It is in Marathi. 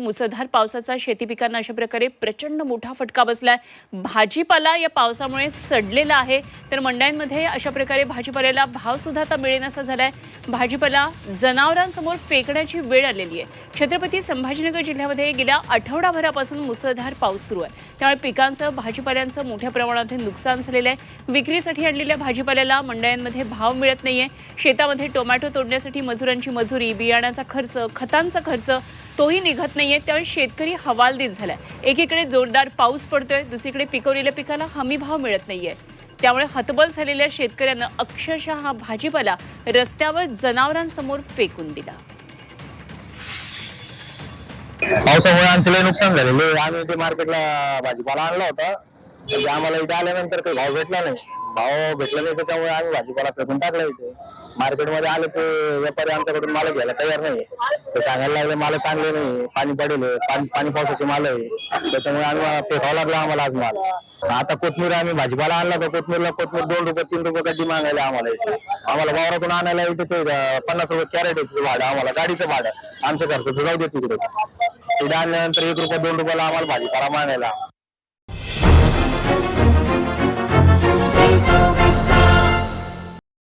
मुसळधार पावसाचा शेती पिकांना अशा प्रकारे प्रचंड मोठा फटका बसलाय. भाजीपाला या पावसामुळे सडलेला आहे. तर मंडयांमध्ये अशा प्रकारे भाजीपाल्याला भाव सुद्धा आता मिळेनासा झालाय. भाजीपाला जनावरांसमोर फेकण्याची वेळ आलेली आहे. छत्रपती संभाजीनगर जिल्ह्यामध्ये गेल्या आठवडाभरापासून मुसळधार पाऊस सुरू आहे. त्यामुळे पिकांचं भाजीपाल्यांचं मोठ्या प्रमाणात नुकसान झालेलं आहे. विक्रीसाठी आणलेल्या भाजीपाल्याला मंडयांमध्ये भाव मिळत नाहीये. शेतामध्ये टोमॅटो तोडण्यासाठी मजुरांची मजुरी बियाण्याचा खर्च खतांचा खर्च तोही निघत नाही नाहीये त्यामुळे शेतकरी हवालदिल झालाय. एकीकडे जोरदार पाऊस पडतोय दुसरीकडे पिकवलेल्या पिकाला हमी भाव मिळत नाहीये. त्यामुळे हतबल झालेल्या शेतकऱ्यांना अक्षरशः हा भाजीपाला रस्त्यावर जनावरांसमोर फेकून दिला. पावसामुळे आमचं लय नुकसान झालेलं आम्ही ते मार्केटला भाजीपाला आणला होता. तर आम्हाला इथे आल्यानंतर काही भाव भेटला नाही. भाव भेटला नाही त्याच्यामुळे आम्ही भाजीपाला फेकून टाकला इथे. मार्केटमध्ये आले ते व्यापारी आमच्याकडून माल घ्यायला तयार नाही. ते सांगायला लागले माल चांगले नाही पाणी पडेल पाणी पाणी पावसाचे माल आहे. त्याच्यामुळे आम्ही फेकावा लागला आम्हाला आज माल. आता कोथमीर आम्ही भाजीपाला आणला तर कोथमीरला कोथमीर दोन रुपये तीन रुपये कधी मागायला आम्हाला इथे. आम्हाला वावरातून आणायला इथे ते पन्नास रुपये कॅरेट आहे भाडं आम्हाला गाडीचं भाडं. आमच्या खर्चाचं जाऊ दे तिकडेच. तिथे आणल्यानंतर एक रुपये दोन रुपयाला आम्हाला भाजीपाला मागायला.